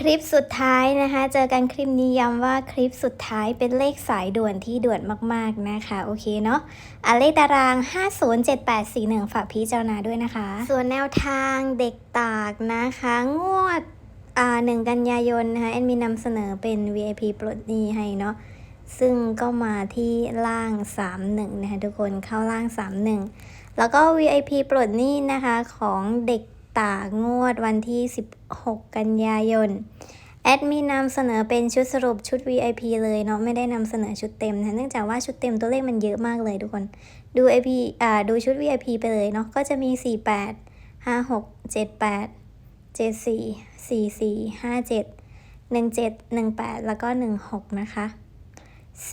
คลิปสุดท้ายนะคะ เจอกันคลิปนี้ย้ำว่าคลิปสุดท้ายเป็นเลขสายด่วนที่ด่วนมากๆนะคะ โอเคเนาะอะเลขตาราง 507841 ฝากพิจารณาด้วยนะคะ ส่วนแนวทางเด็กตากนะคะ งวดอ่าหนึ่งกันยายนนะคะแอนมีนำเสนอเป็น VIP ปลดหนี้ให้เนาะซึ่งก็มาที่ล่าง 31 นะคะทุกคนเข้าล่าง 31 แล้วก็ VIP ปลดหนี้นะคะของเด็ก ตากงวดวันที่ 16 กันยายน แอดมินนำเสนอเป็นชุดสรุปชุด VIP เลยเนาะไม่ได้นำเสนอชุดเต็มนะเนื่องจากว่าชุดเต็มตัวเลขมันเยอะมากเลยทุกคน ดู IP อ่าดูชุด VIP ไปเลยเนาะก็จะมี 48 56 78 74 44 57 17 18 แล้วก็ 16 นะคะ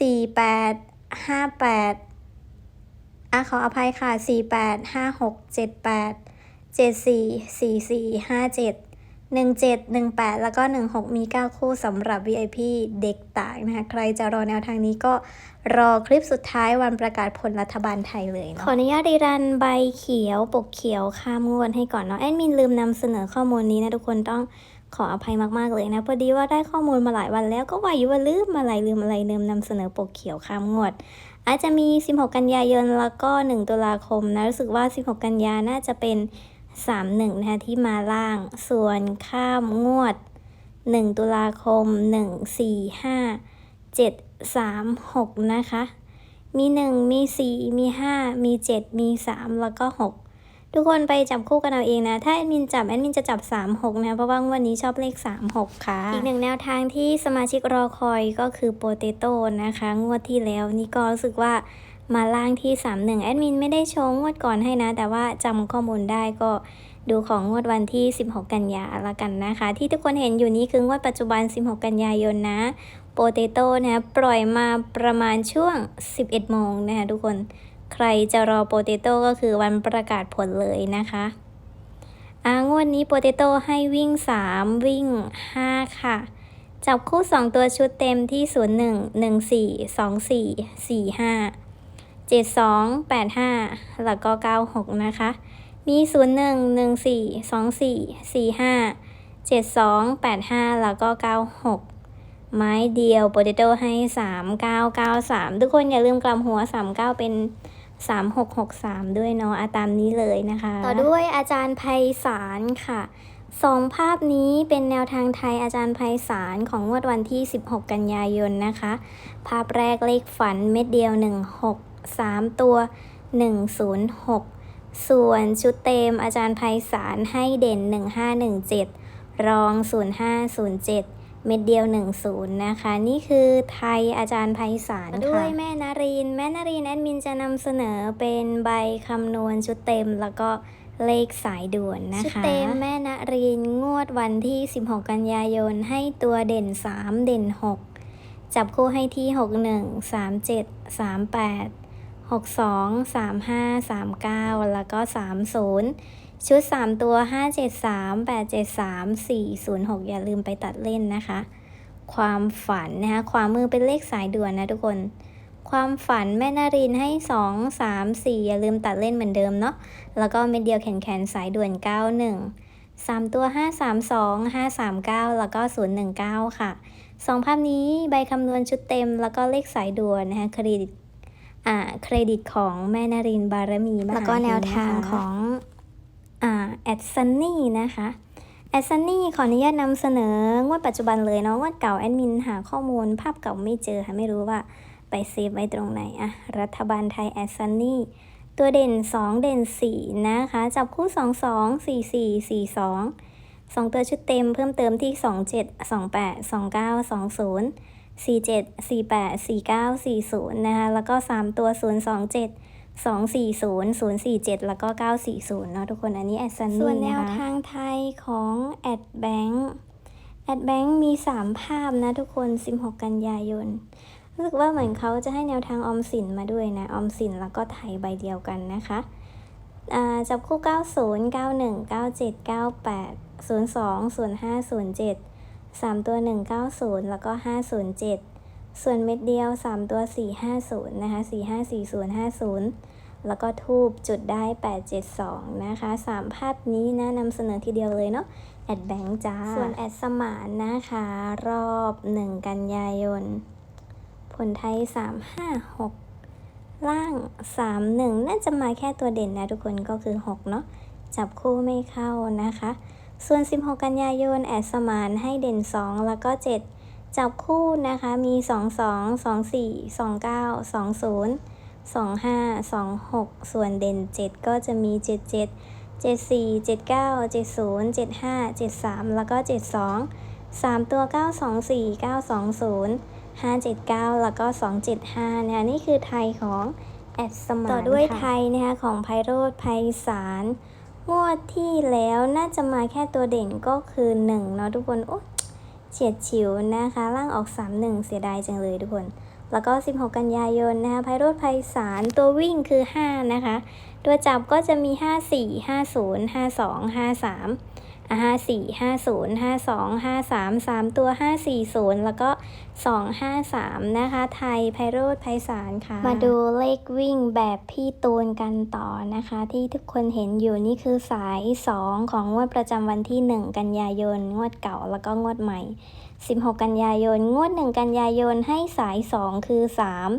48 58อะขออภัยค่ะ 48 56 78 74 44 57 17 18 แล้วก็ 16 มี 9 คู่สำหรับ VIP เด็กต่างนะคะ ใครจะรอแนวทางนี้ก็รอคลิปสุดท้ายวันประกาศผลรัฐบาลไทยเลยเนาะขออนุญาตรีรันใบเขียว ปกเขียวข้ามงวดให้ก่อนเนาะแอดมินลืมนำเสนอข้อมูลนี้นะทุกคนต้องขออภัยมาก ๆ เลยนะ พอดีว่าได้ข้อมูลมาหลายวันแล้วก็ว่าอยู่ว่าลืมอะไรลืมอะไรลืมนำเสนอปกเขียวข้ามงวด อาจจะมี 16 กันยายนแล้วก็ 1 ตุลาคมนะรู้สึกว่า 16 กันยาน่าจะเป็น 3 1 นะคะที่มาล่าง ส่วนข้ามงวด 1 ตุลาคม 1 4 5 7 3 6 นะคะ มี 1 มี 4 มี 5 มี 7 มี 3 แล้วก็ 6 ทุกคนไปจับคู่กันเอาเองนะ ถ้าแอดมินจับแอดมินจะจับ 3 6 นะ เพราะว่าวันนี้ชอบเลข 3 6 ค่ะ อีกหนึ่งแนวทางที่สมาชิกรอคอยก็คือโปเตโต้นะคะ งวดที่แล้วนี่ก็รู้สึกว่า มาล่างที่ 3 1 แอดมินไม่ได้โชว์งวดก่อนให้นะ แต่ว่าจำข้อมูลได้ก็ดูของงวดวันที่ 16 กันยาละกันนะคะ ที่ทุกคนเห็นอยู่นี้คืองวดปัจจุบัน 16 กันยายนนะโปเตโต้นะปล่อยมาประมาณช่วง 11 โมงนะคะทุกคนใครจะรอโปเตโต้ก็คือวันประกาศผลเลยนะคะอางวดนี้โปเตโต้ให้วิ่ง 3 วิ่ง 5 ค่ะ จับคู่ 2 ตัวชุดเต็มที่ 01 14 24 45 72 85 แล้วก็ 96 นะคะ มี 01 14 24 45 72 85 แล้วก็ 96ไม้เดียวโปเตโต้ให้3993ทุกคนอย่าลืมกลับหัว39เป็น3663ด้วยเนาะอาตามนี้เลยนะคะ ต่อด้วยอาจารย์ไพศาลค่ะสองภาพนี้เป็นแนวทางไทยอาจารย์ไพศาลของงวดวันที่ 16 กันยายนนะคะ ภาพแรกเลขฝันเม็ดเดียว 16 3 ตัว 106 ส่วนชุดเต็มอาจารย์ไพศาลให้เด่น 1517 รอง 0507 เม็ดเดียว 10 นะคะ นี่คือไทยอาจารย์ไพศาลค่ะด้วยแม่นารินแม่นารินแอดมินจะนำเสนอเป็นใบคำนวณชุดเต็มแล้วก็เลขสายด่วนนะคะ ชุดเต็มแม่นารินงวดวันที่ 16 กันยายนให้ตัวเด่น 3 เด่น 6จับคู่ให้ที่ 61 37 38 62 35 39 แล้วก็ 30 ชุด 3 ตัว 573 873 406 อย่าลืมไปตัดเล่นนะคะ ความฝันนะคะความมือเป็นเลขสายด่วนนะทุกคน ความฝันแม่นารินให้ 2 3 4 อย่าลืมตัดเล่นเหมือนเดิมเนาะแล้วก็เม็ดเดียวแขนแขนสายด่วน 91 3 ตัว 532 539 แล้วก็ 019 ค่ะสองภาพนี้ใบคำนวณชุดเต็มแล้วก็เลขสายด่วนนะคะเครดิต เครดิตของแม่นารินบารมีมหาแล้วก็แนวทางนะคะของอ่าแอดซันนี่นะคะแอดซันนี่ขออนุญาตนำเสนองวดปัจจุบันเลยเนาะงวดเก่าแอดมินหาข้อมูลภาพเก่าไม่เจอค่ะไม่รู้ว่าไปเซฟไว้ตรงไหนอะรัฐบาลไทยแอดซันนี่ตัวเด่น 2 เด่น 4 นะคะ จับคู่ 2 2 4 4 4 2 2 ตัวชุดเต็มเพิ่มเติมที่ 27 28 29 20 47 48 49 40 นะคะ แล้วก็ 3 ตัว 027 240 047 แล้วก็ 940 เนาะทุกคนอันนี้แอดซันนี่ส่วนแนวนะคะทางไทยของแอดแบงค์แอดแบงค์มี 3 ภาพนะทุกคน 16 กันยายนรู้สึกว่าเหมือนเขาจะให้แนวทางออมสินมาด้วยนะ ออมสินแล้วก็ไทยใบเดียวกันนะคะอ่าจับคู่ 90 91 97 98 02 05 07 3 ตัว 190 แล้วก็ 507 ส่วนเม็ดเดียว 3 ตัว 450 นะคะ 454050 แล้วก็ทูบจุดได้ 872 นะคะ 3 ภาพนี้นะนำเสนอทีเดียวเลยเนาะแอดแบงค์จ้า ส่วนแอดสมานนะคะ รอบ 1 กันยายน ผลไทย 356 ล่าง 31 น่าจะมาแค่ตัวเด่นนะทุกคนก็คือ 6 เนาะจับคู่ไม่เข้านะคะ ส่วน 16 กันยายนแอดสมานให้เด่น 2 แล้วก็ 7 จับคู่นะคะมี 22 24 29 20 25 26 ส่วนเด่น 7 ก็จะมี 77 74 79 70 75 73 แล้วก็ 72 3 ตัว 924 920 579 แล้วก็ 275เนี่ยนี่คือไทยของแอดสมานต่อด้วยไทยนะคะของไพโรธไพศาล งวดที่แล้วน่าจะมาแค่ตัวเด่นก็คือ1เนาะทุกคนโอ้เฉียดฉิวนะคะ ล่างออก 3-1 เสียดายจังเลยทุกคน แล้วก็ 16 กันยายนนะคะไพโรธไพศาลตัววิ่งคือ 5 นะคะ ตัวจับก็จะมี 54 50 52 53 อะ54 50 52 53 3ตัว540แล้วก็253นะคะ ไทยไพโรธไพศาลค่ะ มาดูเลขวิ่งแบบพี่ตูนกันต่อนะคะ ที่ทุกคนเห็นอยู่นี่คือสาย2ของงวดประจำวันที่1กันยายน งวดเก่าแล้วก็งวดใหม่16 กันยายน งวด 1 กันยายนให้สาย 2 คือ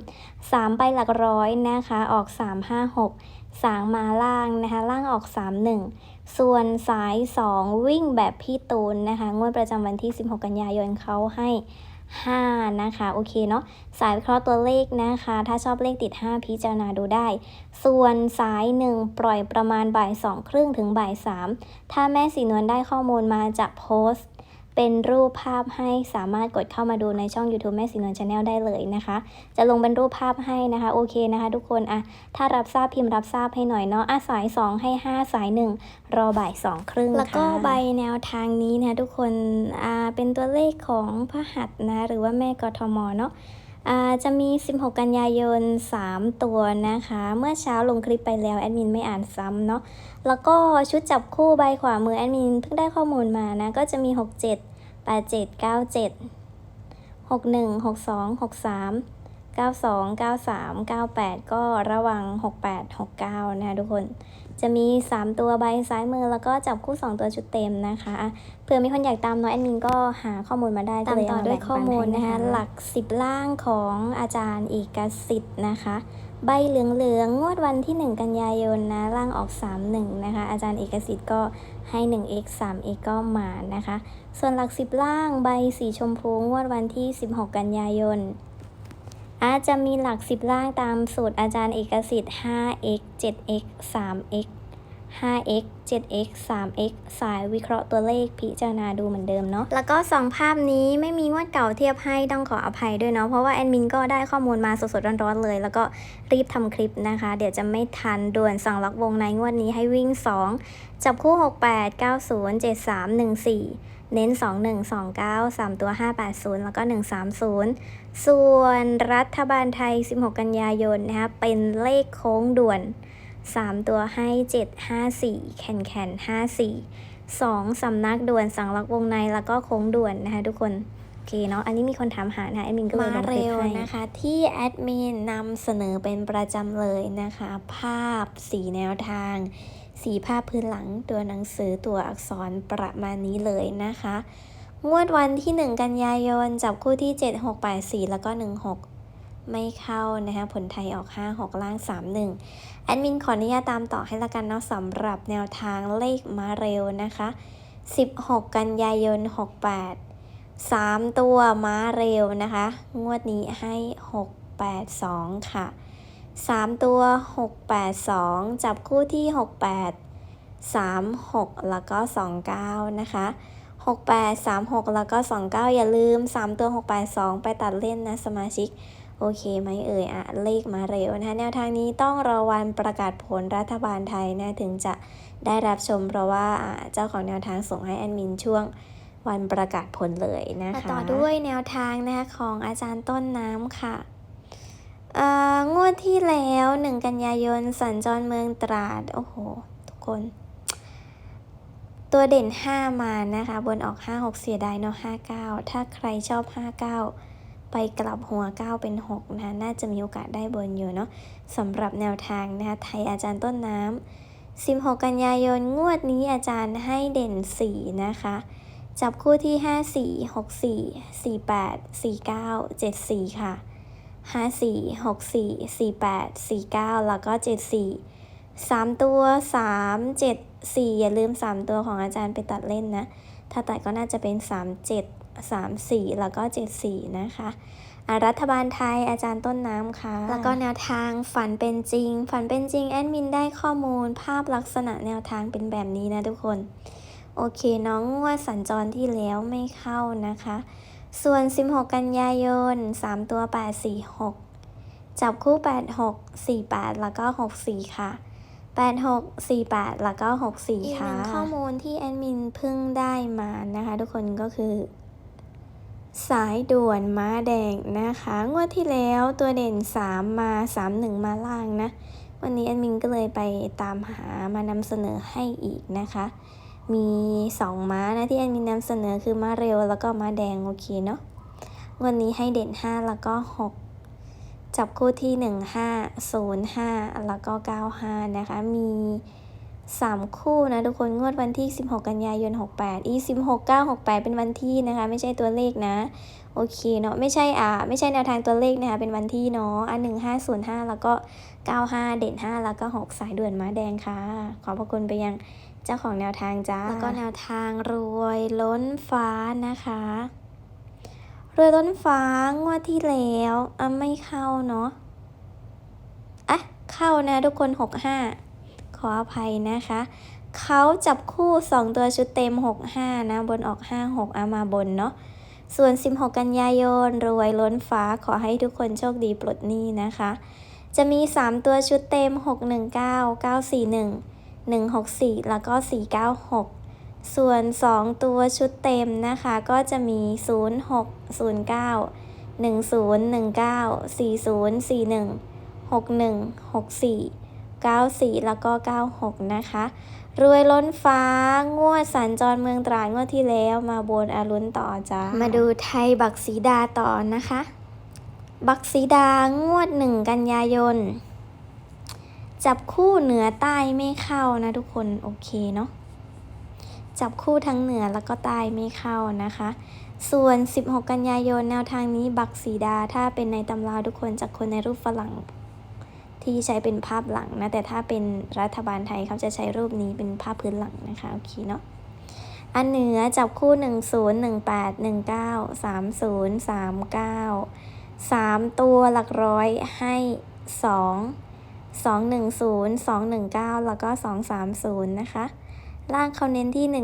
3 3 ไปหลักร้อยนะคะ ออก 3 5 6 สางมาล่างนะคะ ล่างออก 3 1 ส่วนสาย 2 วิ่งแบบพี่ตูนนะคะ งวดประจำวันที่ 16 กันยายนเขาให้ 5 นะคะ โอเคเนาะสายวิเคราะห์ตัวเลขนะคะ ถ้าชอบเลขติด 5 พิจารณาดูได้ ส่วนสาย 1 ปล่อยประมาณบ่าย2ครึ่งถึงบ่าย3ถ้าแม่สีนวลได้ข้อมูลมาจะโพสต์ เป็นรูปภาพให้สามารถกดเข้ามาดูในช่อง YouTube แม่สีนวลชาแนลได้เลยนะคะ จะลงเป็นรูปภาพให้นะคะ โอเคนะคะ ทุกคนอะถ้ารับทราบพิมพ์รับทราบให้หน่อยเนาะอะสาย 2 ให้ 5 สาย 1 รอบ่าย2ครึ่งแล้วก็ค่ะใบแนวทางนี้นะทุกคนอ่าเป็นตัวเลขของพระหัสนะหรือว่าแม่กทมเนาะอ่า จะมี 16 กันยายน 3 ตัวนะคะ เมื่อเช้าลงคลิปไปแล้วแอดมินไม่อ่านซ้ำเนาะ แล้วก็ชุดจับคู่ใบขวามือแอดมินเพิ่งได้ข้อมูลมานะ ก็จะมี 67 87 97 61 62 63 92 93 98 ก็ระวัง 68 69 นะคะทุกคน จะมี 3 ตัวใบซ้ายมือแล้วก็จับคู่ 2 ตัวชุดเต็มนะคะอะเผื่อมีคนอยากตามเน้อยแอดมินก็หาข้อมูลมาได้ตามก็เลยต่อเาด้วยแบ่งข้อปันมูลให้นะคะ หลัก 10 ล่างของอาจารย์เอกสิทธิ์นะคะใบเหลืองๆ งวดวันที่ 1 กันยายนนะล่างออก 31 นะคะ อาจารย์เอกสิทธิ์ก็ให้ 1x 3x ก็มานะคะ ส่วนหลัก 10 ล่างใบสีชมพูงวดวันที่ 16 กันยายน อาจจะมีหลัก 10 ล่างตามสูตรอาจารย์เอกสิทธิ์ 5x 7x 3x 5x 7x 3x สายวิเคราะห์ตัวเลขพิจารณาดูเหมือนเดิมเนาะ แล้วก็ 2 ภาพนี้ไม่มีงวดเก่าเทียบให้ต้องขออภัยด้วยเนาะ เพราะว่าแอดมินก็ได้ข้อมูลมาสดๆร้อนๆเลย แล้วก็รีบทำคลิปนะคะ เดี๋ยวจะไม่ทันด่วนสั่งล็อกวงในงวดนี้ให้วิ่ง 2 จับคู่ 68 90 73 14 เน้น 21 29 3 ตัว 580 แล้วก็ 130 ส่วนรัฐบาลไทย 16 กันยายนนะคะเป็นเลขโค้งด่วน 3 ตัวให้ 7 5 4 แคนแคน54 2 สำนักด่วนสั่งล็อกวงในแล้วก็โค้งด่วนนะคะทุกคนโอเคเนาะ อันนี้มีคนถามหานะคะแอดมินก็เลยลมางคลิเร็ปวให้นะคะ ที่แอดมินนำเสนอเป็นประจำเลยนะคะ ภาพสีแนวทาง สีภาพพื้นหลังตัวหนังสือตัวอักษรประมาณนี้เลยนะคะ งวดวันที่ 1 กันยายน จับคู่ที่ 7 6 8 4 แล้วก็ 16 ไม่เข้านะคะผลไทยออก 5 6 ล่าง 3 1 แอดมินขออนุญาตตามต่อให้ละกันเนาะสำหรับแนวทางเลขมาเร็วนะคะ 16 กันยายน 68 3 ตัวม้าเร็วนะคะ งวดนี้ให้ 6 8 2 ค่ะ 3 ตัว 6 8 2 จับคู่ที่ 68 3 6 แล้วก็ 29 นะคะ 68 36 แล้วก็ 29 อย่าลืม 3 ตัว 682 ไปตัดเล่นนะสมาชิก โอเคไหมเอ่ยอะเลขมาเร็วนะคะ แนวทางนี้ต้องรอวันประกาศผลรัฐบาลไทยนะถึงจะได้รับชมเพราะว่าเจ้าของแนวทางส่งให้แอดมินช่วงวันประกาศผลเลยนะมาคะ ต่อด้วยแนวทางนะคะของอาจารย์ต้นน้ำค่ะ งวดที่แล้ว1กันยายนสัญจรเมืองตราด โอ้โห ทุกคน ตัวเด่น 5 มานะคะ บนออก 5 6 เสียดายเนาะ59 ถ้าใครชอบ 59 ไปกลับหัว 9 เป็น 6นะคะน่าจะมีโอกาสได้บนอยู่เนาะสำหรับแนวทางนะคะไทยอาจารย์ต้นน้ำ16 กันยายนงวดนี้อาจารย์ให้เด่น 4 นะคะจับคู่ที่ 54 64 48 49 74 ค่ะ 54 64 48 49 แล้วก็ 74 3 ตัว 3 7 4 อย่าลืม 3 ตัวของอาจารย์ไปตัดเล่นนะ ถ้าตัดก็น่าจะเป็น 3 7 3 4 แล้วก็ 74 นะคะรัฐบาลไทยอาจารย์ต้นน้ำค่ะ แล้วก็แนวทางฝันเป็นจริง ฝันเป็นจริง แอดมินได้ข้อมูลภาพลักษณะแนวทางเป็นแบบนี้นะทุกคน โอเคน้องงวดสัญจรที่แล้วไม่เข้านะคะ ส่วน 16 กันยายน 3 ตัว 846 จับคู่ 86 48 แล้วก็ 64 ค่ะ 86 48 แล้วก็ 64 ค่ะ อีกหนึ่งข้อมูลที่แอดมินเพิ่งได้มานะคะ ทุกคนก็คือ สายด่วนม้าแดงนะคะ งวดที่แล้วตัวเด่น 3 มา 31 มาล่างนะ วันนี้แอดมินก็เลยไปตามหามานำเสนอให้อีกนะคะ มี 2 ม้านะที่แอดมินำเสนอคือม้าเร็วแล้วก็ม้าแดงโอเคเนาะวันนี้ให้เด่น 5 แล้วก็ 6 จับคู่ที่ 1 5 0 5 แล้วก็ 95 นะคะ มี 3 คู่นะทุกคนงวดวันที่ 16 กันยายน 68 อี 16 9 68 เป็นวันที่นะคะ ไม่ใช่ตัวเลขนะ โอเคเนาะไม่ใช่อ่าไม่ใช่แนวทางตัวเลขนะคะ เป็นวันที่เนาะอันหนึ่งห้าศูนย์ห้าแล้วก็ 95 เด่น 5 แล้วก็ 6 สายด่วนม้าแดงค่ะ ขอบพระคุณไปยัง เจ้าของแนวทางจ้า แล้วก็แนวทางรวยล้นฟ้านะคะ รวยล้นฟ้างวดที่แล้วอะไม่เข้าเนาะ อะ เข้านะทุกคน65ขออภัยนะคะ เขาจับคู่2ตัวชุดเต็ม65นะ บนออก56อามาบนเนาะส่วน 16 กันยายน รวยล้นฟ้า ขอให้ทุกคนโชคดีปลดหนี้นะคะ จะมี 3 ตัวชุดเต็ม 619 941 164 แล้วก็ 496 ส่วน 2 ตัวชุดเต็มนะคะก็จะมี 06 09 10 19 40 41 61 64 94 แล้วก็ 96 นะคะ รวยล้นฟ้างวดสัญจรเมืองตราดงวดที่แล้วมาบนอารุณต่อจ้ามาดูไทยบักสีดาต่อนะคะ บักสีดางวด 1 กันยายน จับคู่เหนือใต้ไม่เข้านะทุกคนโอเคเนาะจับคู่ทั้งเหนือแล้วก็ใต้ไม่เข้านะคะ ส่วน 16 กันยายนแนวทางนี้บักสีดาถ้าเป็นในตำราทุกคนจากคนในรูปฝรั่ง ที่ใช้เป็นภาพหลังนะแต่ถ้าเป็นรัฐบาลไทยเขาจะใช้รูปนี้เป็นภาพพื้นหลังนะคะโอเคเนาะอันเหนือจับคู่ 1 0 1 8 1 9 3 0 3 9 3 ตัวหลักร้อยให้ 2 2 1 0 2 1 9 แล้วก็ 2 3 0 นะคะ ล่างเขาเน้นที่ 17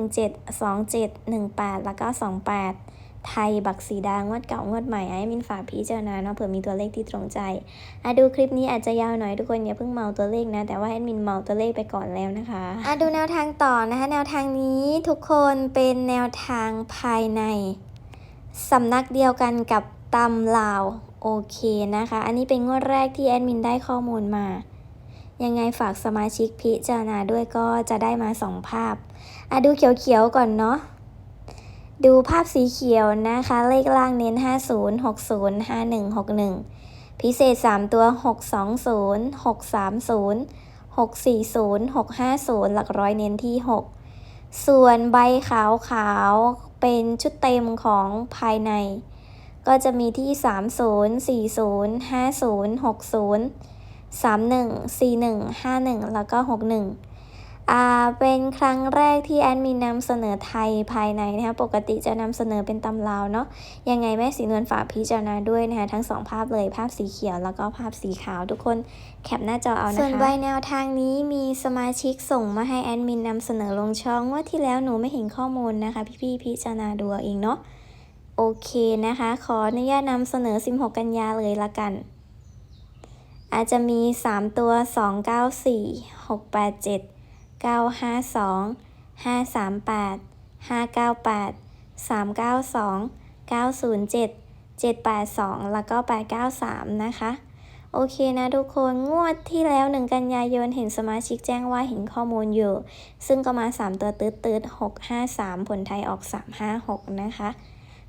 27 18 แล้วก็ 28 ไทยบักสีดางวดเก่างวดใหม่ให้มินฝากพิจารณาเนาะเผื่อมีตัวเลขที่ตรงใจอะดูคลิปนี้อาจจะยาวหน่อยทุกคนอย่าเพิ่งเมาตัวเลขนะ แต่ว่าแอดมินเมาตัวเลขไปก่อนแล้วนะคะอะดูแนวทางต่อนะคะ แนวทางนี้ทุกคนเป็นแนวทางภายในสำนักเดียวกันกับตำลาวโอเคนะคะ อันนี้เป็นงวดแรกที่แอดมินได้ข้อมูลมา ยังไงฝากสมาชิกพิจารณาด้วยก็จะได้มาสองภาพอะดูเขียวๆก่อนเนาะดูภาพสีเขียวนะคะ เลขล่างเน้น 50 60 51 61 พิเศษ 3 ตัว 620 630 640 650 หลักร้อยเน้นที่ 6 ส่วนใบขาวขาวๆเป็นชุดเต็มของภายใน ก็จะมีที่ 30 40 50 60 31 41 51 แล้วก็ 61อ่าเป็นครั้งแรกที่แอดมินนำเสนอไทยภายในนะคะปกติจะนำเสนอเป็นตำราวเนาะยังไงแม่สีนวลฝากพิจารณาด้วยนะคะทั้งสองภาพเลยภาพสีเขียวแล้วก็ภาพสีขาวทุกคนแคปหน้าจอเอานะคะ ส่วนใบแนวทางนี้มีสมาชิกส่งมาให้แอดมินนำเสนอลงช่องว่าที่แล้วหนูไม่เห็นข้อมูลนะคะ พี่ๆพิจารณาดูเอาเองเนาะโอเคนะคะ ขออนุญาตนำเสนอ 16 กันยาเลยละกัน อาจจะมี 3 ตัว 294 687 952 538 598 392 907 782 แล้วก็ 893 นะคะ โอเคนะทุกคนงวดที่แล้ว 1 กันยายนเห็นสมาชิกแจ้งว่าเห็นข้อมูลอยู่ ซึ่งก็มา 3 ตัวตืดตืด653 ผลไทยออก 356 นะคะ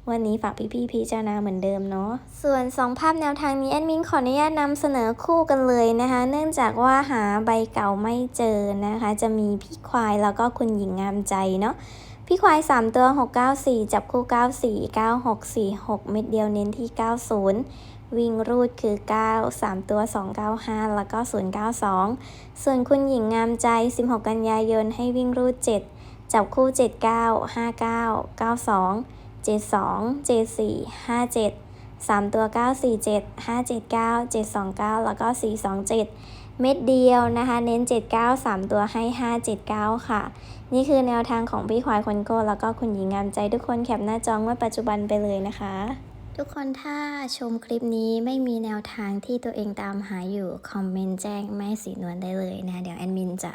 วันนี้ฝากพี่ๆพิจารณาเหมือนเดิมเนาะ ส่วน 2 ภาพแนวทางนี้แอดมินขออนุญาตนำเสนอคู่กันเลยนะคะ เนื่องจากว่าหาใบเก่าไม่เจอนะคะ จะมีพี่ควายแล้วก็คุณหญิงงามใจเนาะ พี่ควาย 3 ตัว 694 จับคู่ 94 9646 เม็ดเดียวเน้นที่ 90 วิ่งรูดคือ 9 3 ตัว 295 แล้วก็ 092 ส่วนคุณหญิงงามใจ 16 กันยายนให้วิ่งรูด 7 จับคู่ 79 59 92 72 74 57 3 ตัว 947 579 729 แล้วก็ 427 เม็ดเดียวนะคะ เน้น 79 3 ตัวให้ 579 ค่ะ นี่คือแนวทางของพี่ควายคนโก้แล้วก็คุณหญิงงามใจทุกคนแคปหน้าจองว่าปัจจุบันไปเลยนะคะทุกคนถ้าชมคลิปนี้ไม่มีแนวทางที่ตัวเองตามหาอยู่ คอมเมนต์แจ้งแม่สีนวลได้เลยนะ เดี๋ยวแอดมินจะ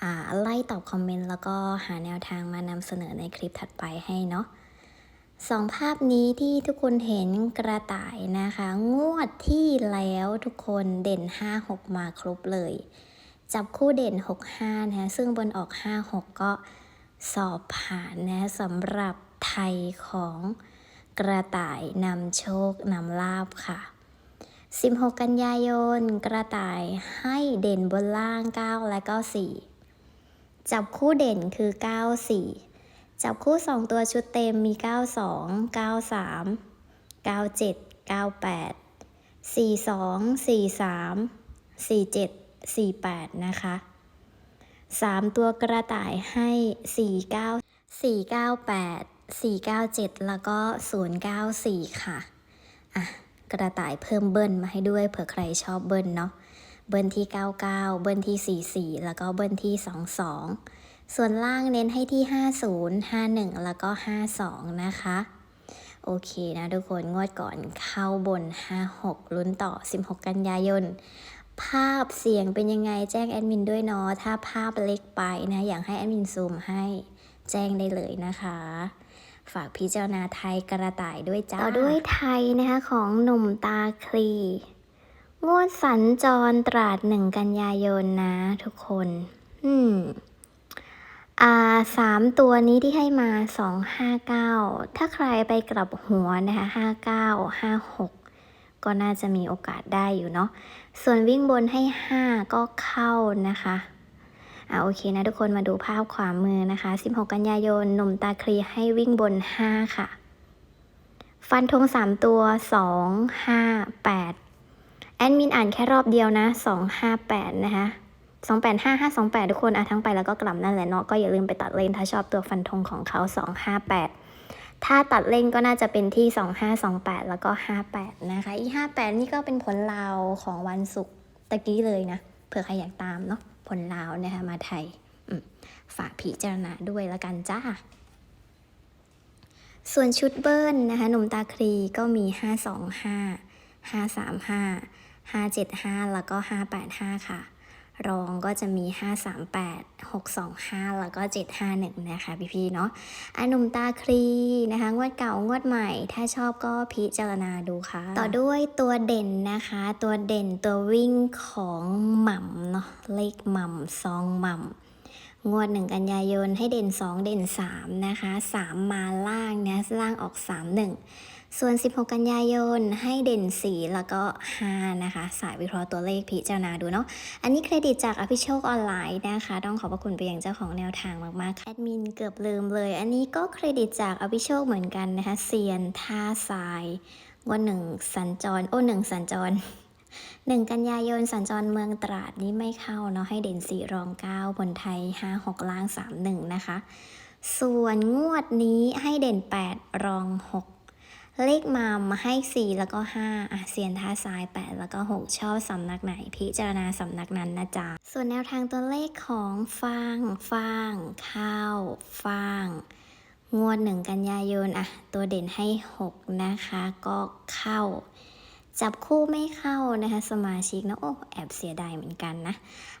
อ่าไล่ตอบคอมเมนต์แล้วก็หาแนวทางมานำเสนอในคลิปถัดไปให้เนาะ สองภาพนี้ที่ทุกคนเห็นกระต่ายนะคะ งวดที่แล้วทุกคนเด่น 5-6 มาครบเลย จับคู่เด่น 6-5นะคะซึ่งบนออก 5-6 ก็สอบผ่านนะสำหรับไทยของกระต่ายนำโชคนำลาบค่ะ 16 กันยายน กระต่ายให้เด่นบนล่าง 9 และก็4จับคู่เด่นคือ 9 4 จับคู่ 2 ตัวชุดเต็มมี 92 93 97 98 42 43 47 48 นะคะ 3 ตัวกระต่ายให้ 49 498 497 แล้วก็ 094 ค่ะ อะ กระต่ายเพิ่มเบิ้ลมาให้ด้วยเผื่อใครชอบเบิ้ลเนาะ เบิ้ลที่ 99 เบิ้ลที่ 44 แล้วก็เบิ้ลที่ 22 ส่วนล่างเน้นให้ที่ 50 51 แล้วก็ 52 นะคะ โอเคนะทุกคนงวดก่อนเข้าบน 56 ลุ้นต่อ 16 กันยายน ภาพเสียงเป็นยังไงแจ้งแอดมินด้วยเนาะถ้าภาพเล็กไปนะ อยากให้แอดมินซูมให้แจ้งได้เลยนะคะฝากพิจารณาไทยกระต่ายด้วยจ้าต่อด้วยไทยนะคะของหนุ่มตาคลี งวดสัญจรตราดหนึ่งกันยายนนะทุกคน อืม อ่าสามตัวนี้ที่ให้มาสองห้าเก้าถ้าใครไปกลับหัวนะคะห้าเก้าห้าหกก็น่าจะมีโอกาสได้อยู่เนาะส่วนวิ่งบนให้ห้าก็เข้านะคะอ่าโอเคนะทุกคนมาดูภาพขวามือนะคะ 16 กันยายนหนุ่มตาคลีให้วิ่งบน 5 ค่ะ ฟันธง3 ตัว 2 5 8 แอดมินอ่านแค่รอบเดียวนะ 2 5 8 นะคะ 2 8 5 5 2 8 ทุกคนอะทั้งไปแล้วก็กลับนั่นแหละเนาะก็อย่าลืมไปตัดเลนถ้าชอบตัวฟันธงของเขา 2 5 8 ถ้าตัดเลนก็น่าจะเป็นที่ 2528 แล้วก็ 58 นะคะอี58 นี่ก็เป็นผลลาวของวันศุกร์ตะกี้เลยนะเผื่อใครอยากตามเนาะผลลาวนะคะมาไทยฝากพิจารณาด้วยละกันจ้า ส่วนชุดเบิ้ลนะคะหนุ่มตาครีก็มี 525 535 575 แล้วก็ 585 ค่ะ รองก็จะมี 538 625 แล้วก็ 751 นะคะพี่ๆเนาะอานุมตาครีนะคะ งวดเก่างวดใหม่ ถ้าชอบก็พิจารณาดูค่ะ ต่อด้วยตัวเด่นนะคะ ตัวเด่นตัววิ่งของหม่ำเนาะ เลขหม่ำซองหม่ำงวดหนึ่งกันยายนให้เด่น 2 เด่น 3 นะคะ 3 มาล่างนะล่างออก 3 1 ส่วน 16 กันยายนให้เด่น 4 แล้วก็ 5 นะคะ สายวิเคราะห์ตัวเลขพิจารณาดูเนาะ อันนี้เครดิตจากอภิโชคออนไลน์นะคะ ต้องขอบพระคุณไปยังเจ้าของแนวทางมากๆแอดมินเกือบลืมเลย อันนี้ก็เครดิตจากอภิโชคเหมือนกันนะคะ เซียนท่าทรายงวดหนึ่งสัญจร โอ้หนึ่งสัญจรหนึ่งกันยายนสัญจรเมืองตราดนี้ไม่เข้าเนาะให้เด่นสี่รองเก้าบนไทยห้าหกล่างสามหนึ่งนะคะ ส่วนงวดนี้ให้เด่นแปดรองหก เลขมามาให้สี่แล้วก็ห้าอะเซียนท่าทรายแปดแล้วก็หกชอบสำนักไหน พิจารณาสำนักนั้นนะจ๊ะ ส่วนแนวทางตัวเลขของฟางฟางข้าวฟางงวดหนึ่งกันยายนอะตัวเด่นให้ 6 นะคะ ก็เข้า จับคู่ไม่เข้านะคะ สมาชิกนะโอ้แอบเสียดายเหมือนกันนะ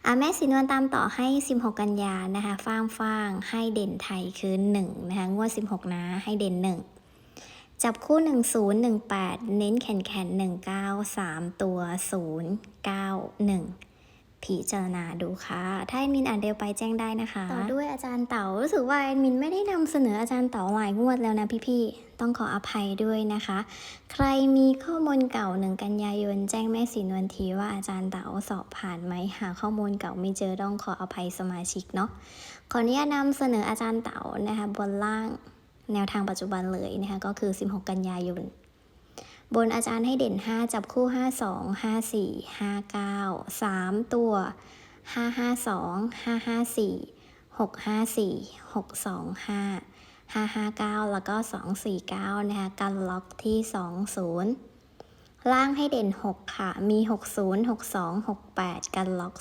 อะ แม่สีนวลตามต่อให้ 16 กันยานะคะ ฟางฟางให้เด่นไทยคือ 1 นะคะ งวด 16 นะ ให้เด่น 1 จับคู่ 10 18 เน้นแขนแขน19 3 ตัว 0 9 1 พิจารณาดูค่ะ ถ้าแอดมินอ่านเร็วไปแจ้งได้นะคะ ต่อด้วยอาจารย์เต๋ารู้สึกว่าแอดมินไม่ได้นำเสนออาจารย์เต๋าหลายงวดแล้วนะพี่ๆ ต้องขออภัยด้วยนะคะ ใครมีข้อมูลเก่าหนึ่งกันยายนแจ้งแม่สีนวลทีว่าอาจารย์เต๋าสอบผ่านไหมหาข้อมูลเก่าไม่เจอต้องขออภัยสมาชิกเนาะ ขออนุญาตนำเสนออาจารย์เต๋านะคะบนล่าง แนวทางปัจจุบันเลยนะคะก็คือ 16 กันยายน บนอาจารย์ให้เด่น 5 จับคู่ 5 2 5 4 5 9 3 ตัว 5 5 2 5 5 4 6 5 4 6 2 5 5 5 9 แล้วก็ 2 4 9 นะคะกันล็อกที่ 2 0 ล่างให้เด่น 6 ค่ะ มี 60 62 68 กันล็อก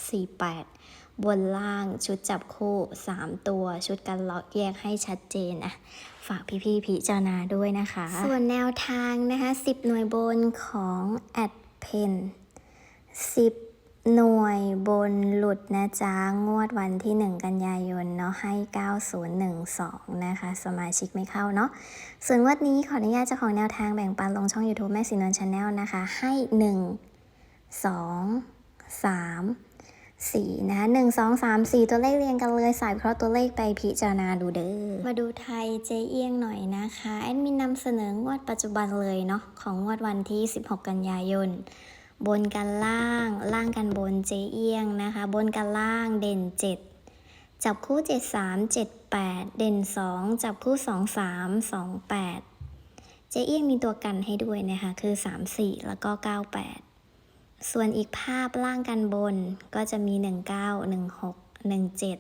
48 บนล่างชุดจับคู่ 3 ตัว ชุดกันล็อกแยกให้ชัดเจนอะฝากพี่ๆพิจารณาด้วยนะคะ ส่วนแนวทางนะคะ 10 หน่วยบนของแอดเพน10หน่วยบนหลุดนะจ๊ะ งวดวันที่ 1 กันยายนเนาะให้ 9012 นะคะ สมาชิกไม่เข้าเนาะส่วนงวดนี้ขออนุญาตเจ้าของแนวทางแบ่งปันลงช่อง YouTube แม่สินวลชาแนลนะคะ ให้ 1 2 3 4นะ1 2 3 4 ตัวเลขเรียงกันเลยสายเพราะตัวเลขไปพิจารณาดูเด้อมาดูไทยเจเอียงหน่อยนะคะแอดมินนำเสนองวดปัจจุบันเลยเนาะของงวดวันที่ 16 กันยายน บนกันล่าง ล่างกันบนเจเอียงนะคะ บนกันล่างเด่น 7 จับคู่ 7 3 7 8 เด่น 2 จับคู่ 2 3 2 8 เจเอียงมีตัวกันให้ด้วยนะคะคือ 3 4 แล้วก็ 98 ส่วนอีกภาพล่างกันบนก็จะมี 19 16 17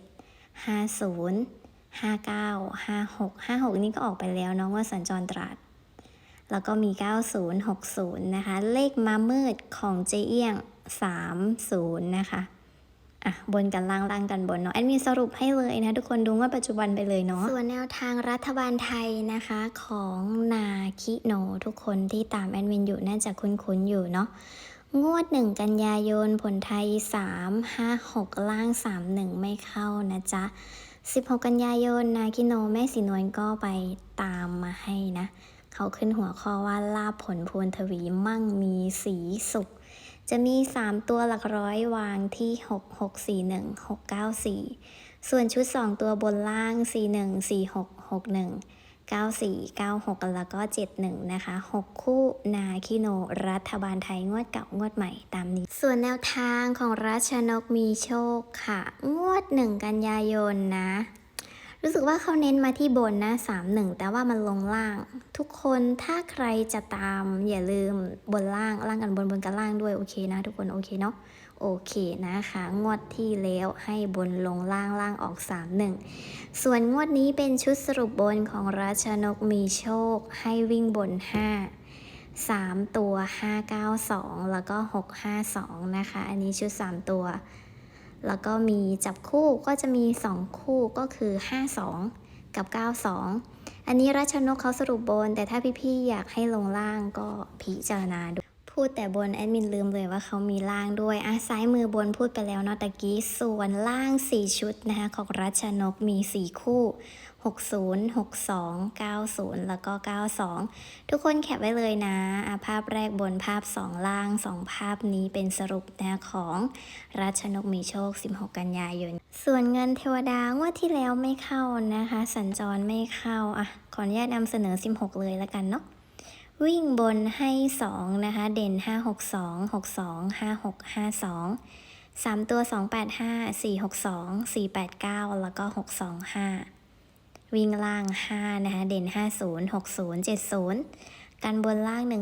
50 59 56 56 นี่ก็ออกไปแล้วน้องว่าสัญจรตราด แล้วก็มี 90 60 นะคะ เลขมามืดของเจเอียง 30 นะคะอะบนกันล่างล่างกันบนเนาะแอดมินสรุปให้เลยนะ ทุกคนดูว่าปัจจุบันไปเลยเนาะส่วนแนวทางรัฐบาลไทยนะคะของนาคิโน ทุกคนที่ตามแอดมินอยู่น่าจะคุ้นๆอยู่เนาะ งวด 1 กันยายน ผลไทย 3 5 6 ล่าง 3 1 ไม่เข้านะจ๊ะ 16 กันยายน นาคิโนแม่สีนวลก็ไปตามมาให้นะ เขาขึ้นหัวข้อว่าลาบผลพวนทวีมั่งมีสีสุข จะมี 3 ตัวหลักร้อยวางที่ 6 6 4 1 6 9 4 ส่วนชุด 2 ตัวบนล่าง 4 1 4 6 6 1 94 96 แล้วก็ 71 นะคะ 6 คู่นาคิโน รัฐบาลไทยงวดเก่างวดใหม่ตามนี้ ส่วนแนวทางของรัชนกมีโชคค่ะ งวด 1 กันยายนนะ รู้สึกว่าเขาเน้นมาที่บนนะ 31 แต่ว่ามันลงล่าง ทุกคนถ้าใครจะตามอย่าลืมบนล่าง ล่างกันบนบนกันล่างด้วย โอเคนะ ทุกคนโอเคเนาะ โอเคนะคะ งวดที่แล้วให้บนลงล่างล่างออก 31 ส่วนงวดนี้เป็นชุดสรุปบนของราชนกมีโชค ให้วิ่งบน 5 3 ตัว 592 แล้วก็ 652 นะคะ อันนี้ชุด 3 ตัว แล้วก็มีจับคู่ก็จะมี 2 คู่ก็คือ 52 กับ 92 อันนี้ราชนกเขาสรุปบน แต่ถ้าพี่ๆ อยากให้ลงล่างก็พิจารณาดู พูดแต่บนแอดมินลืมเลยว่าเขามีล่างด้วยอะซ้ายมือบนพูดไปแล้วเนาะตะกี้ ส่วนล่าง 4 ชุดนะคะของรัชนกมี 4 คู่ 60 62 90 แล้วก็ 92 ทุกคนแคปไว้เลยนะอะภาพแรกบนภาพ 2 ล่าง 2 ภาพนี้เป็นสรุปนะของรัชนกมีโชค 16 กันยายน ส่วนเงินเทวดางวดที่แล้วไม่เข้านะคะ สัญจรไม่เข้าอะขออนุญาตนำเสนอ 16 เลยแล้วกันเนาะ วิ่งบนให้ 2 นะคะ เด่น 5 6 2 6 2 5 6 5 2 3 ตัว 2 8 5 4 6 2 4 8 9 แล้วก็ 6 2 5 วิ่งล่าง 5 นะคะ เด่น 5 0 6 0 7 0 กันบนล่าง 15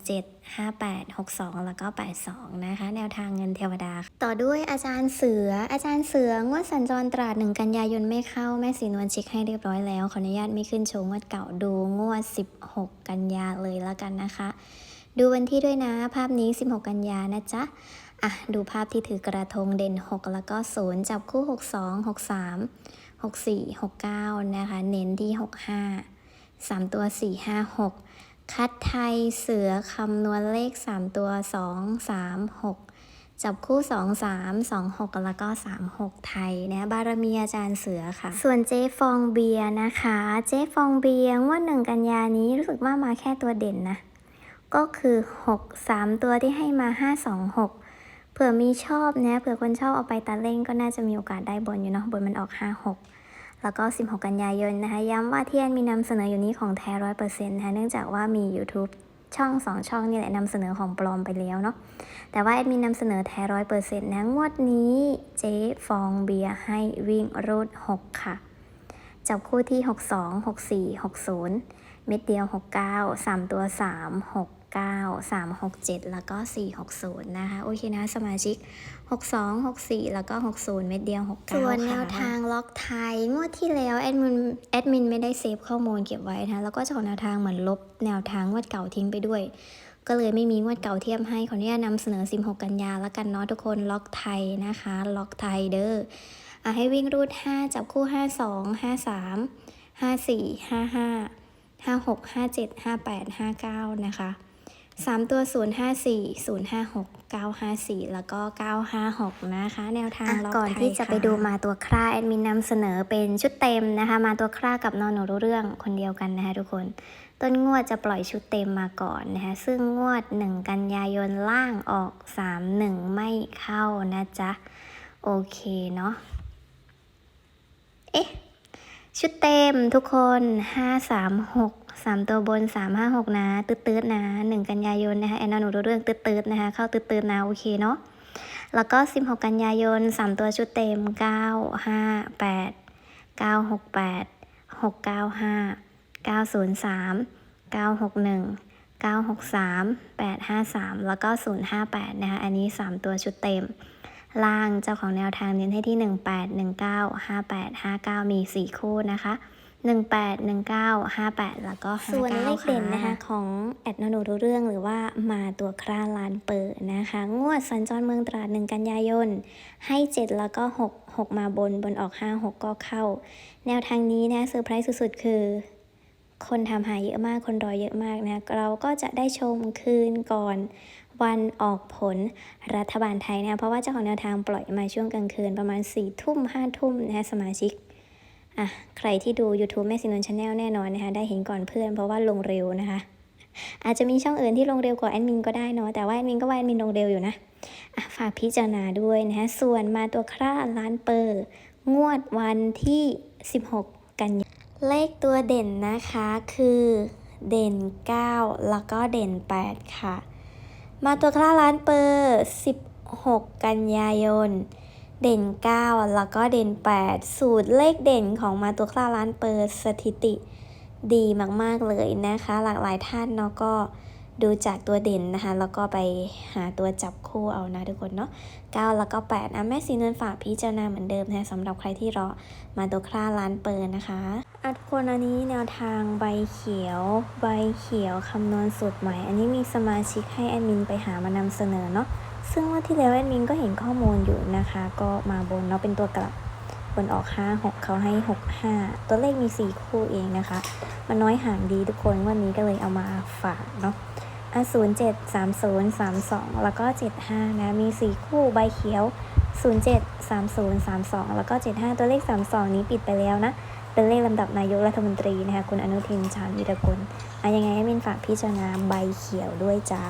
17 5 8 6 2 แล้วก็ 8 2 นะคะ แนวทางเงินเทวดา ต่อด้วยอาจารย์เสือ อาจารย์เสืองวดสัญจรตราด1กันยายนไม่เข้า แม่สีนวลช็คให้เรียบร้อยแล้ว ขออนุญาตไม่ขึ้นโชว์งวดเก่าดูงวด 16 กันยาเลยแล้วกันนะคะ ดูวันที่ด้วยนะ ภาพนี้ 16 กันยานะจ๊ะอะดูภาพที่ถือกระทงเด่น 6 แล้วก็ 0 จับคู่ 62 63 64 69 นะคะ เน้นที่ 65 3 ตัว 4 5 6 คัดไทยเสือคำนวณเลข 3 ตัว 2 3 6 จับคู่ 2 3 2 6 แล้วก็ 3 6 ไทยนะบารมีอาจารย์เสือค่ะ ส่วนเจ๊ฟองเบียนะคะ เจ๊ฟองเบียงว่าหนึ่งกันยานี้รู้สึกว่ามาแค่ตัวเด่นนะ ก็คือ 6 3 ตัวที่ให้มา 5 2 6 เผื่อมีชอบนะเผื่อคนชอบเอาไปตัดเล่งก็น่าจะมีโอกาสได้บนอยู่เนาะบนมันออก 56 แล้วก็ 16 กันยายนนะคะ ย้ำว่าที่แอนมีนำเสนออยู่นี้ของแท้ร้อยเปอร์เซ็นต์นะคะ เนื่องจากว่ามี YouTube ช่อง 2 ช่องนี่แหละนำเสนอของปลอมไปแล้วเนาะ แต่ว่าแอดมินนำเสนอแท้ร้อยเปอร์เซ็นต์นะ งวดนี้เจ๊ฟองเบียร์ให้วิ่งรูด 6 ค่ะ จับคู่ที่ 62 64 60 เม็ดเดียว 69 3 ตัว 3 6 9 3 6 7 แล้วก็ 460 นะคะ โอเคนะ สมาชิก 62 64 แล้วก็ 60 เม็ดเดียว 69 ส่วนแนวค่ะทางล็อกไทยงวดที่แล้ว แอดมินแอดมินไม่ได้เซฟข้อมูลเก็บไว้นะคะแล้วก็เจะของแนวทางเหมือนลบแนวทางงวดเก่าทิ้งไปด้วยก็เลยไม่มีงวดเก่าเทียบให้ขออนุญาตนำเสนอ 16 กันยาแล้วกันเนาะทุกคนล็อกไทยนะคะ ล็อกไทยเด้ออะให้วิ่งรูด 5 จับคู่ 52 53 54 55 56 57 58 59 นะคะ 3 ตัว 054 056 954 แล้วก็ 956 นะคะ แนวทางอะล็อกก่อนไทยที่จะไปค่ดูมาตัวคร่าแอดมินนำเสนอเป็นชุดเต็มนะคะ มาตัวคร่ากับนอนหนูรู้เรื่องคนเดียวกันนะคะทุกคน ต้นงวดจะปล่อยชุดเต็มมาก่อนนะคะ ซึ่งงวด 1 กันยายนล่างออก 3 1 ไม่เข้านะจ๊ะ โอเคเนาะ เอ๊ะ ชุดเต็มทุกคน 5 สามตัวบนสามห้าหกนะตืดตืดนะหนึ่งกันยายนนะคะแอนนาหนูรู้เรื่องตืดตืดนะคะ เข้าตืดตืดนะโอเคเนาะแล้วก็สิบหกกันยายนสามตัวชุดเต็มเก้าห้าแปดเก้าหกแปดหกเก้าห้าเก้าศูนย์สามเก้าหกหนึ่งเก้าหกสามแปดห้าสามแล้วก็ศูนย์ห้าแปดนะคะอันนี้สามตัวชุดเต็มล่างเจ้าของแนวทางเน้นให้ที่หนึ่งแปดหนึ่งเก้าห้าแปดห้าเก้ามีสี่คู่นะคะ 18 19 58 แล้วก็59ส่วนเลขเด่นนะคะค่ของแอดนโนรู้เรื่องหรือว่ามาตัวคราลานเปิดนะคะ งวดสัญจรเมืองตราด 1 กันยายน ให้ 7 แล้วก็ 6 6 มาบนบนออก 5 6 ก็เข้า แนวทางนี้นะเซอร์ไพรส์สุดๆ คือ คนทำหายเยอะมากคนรอเยอะมากนะ เราก็จะได้ชมคืนก่อนวันออกผลรัฐบาลไทยนะ เพราะว่าเจ้าของแนวทางปล่อยมาช่วงกลางคืนประมาณ4ี่ทุ่มห้าทุ่มนะคะสมาชิก อะใครที่ดู YouTube แม่สินนชาแนลแน่นอนนะคะ ได้เห็นก่อนเพื่อนเพราะว่าลงเร็วนะคะ อาจจะมีช่องอื่นที่ลงเร็วกว่าแอดมินก็ได้เนาะแต่ว่าแอดมินก็ว่าแอดมินลงเร็วอยู่นะอะฝากพิจารณาด้วยนะคะส่วนมาตัวคร่าล้านเปอร์ งวดวันที่ 16 กันยายนเลขตัวเด่นนะคะคือเด่น 9 แล้วก็เด่น 8 ค่ะ มาตัวคร่าล้านเปอร์ 16 กันยายน เด่น 9 แล้วก็เด่น 8 สูตรเลขเด่นของมาตัวคร่าล้านเปอร์สถิติดีมากๆเลยนะคะ หลากหลายท่านเนาะก็ดูจากตัวเด่นนะคะ แล้วก็ไปหาตัวจับคู่เอานะทุกคนเนาะ9แล้วก็8อะแม่สีเนินฝากพิจารณาเหมือนเดิมนะสำหรับใครที่รอมาตัวคร่าล้านเปอร์นะคะอะทุกคนอันนี้แนวทางใบเขียว ใบเขียวคำนวณสูตรใหม่ อันนี้มีสมาชิกให้แอดมินไปหามานำเสนอเนาะ ซึ่งว่าที่แล้วแอดมินก็เห็นข้อมูลอยู่นะคะ ก็มาบนเนาะเป็นตัวกลับบนออก 5 6 เขาให้ 6 5 ตัวเลขมี 4 คู่เองนะคะ มันน้อยห่างดีทุกคนวันนี้ก็เลยเอามาฝากเนาะอะ0 7 3 0 3 2 แล้วก็ 75 นะ มี 4 คู่ใบเขียว 0 7 3 0 3 2 แล้วก็ 75 ตัวเลข 32 นี้ปิดไปแล้วนะ เป็นเลขลำดับนายกรัฐมนตรีนะคะ คุณอนุทินชาญวิรกุลอะยังไงแอดมินฝากพิจารณาใบเขียวด้วยจ้า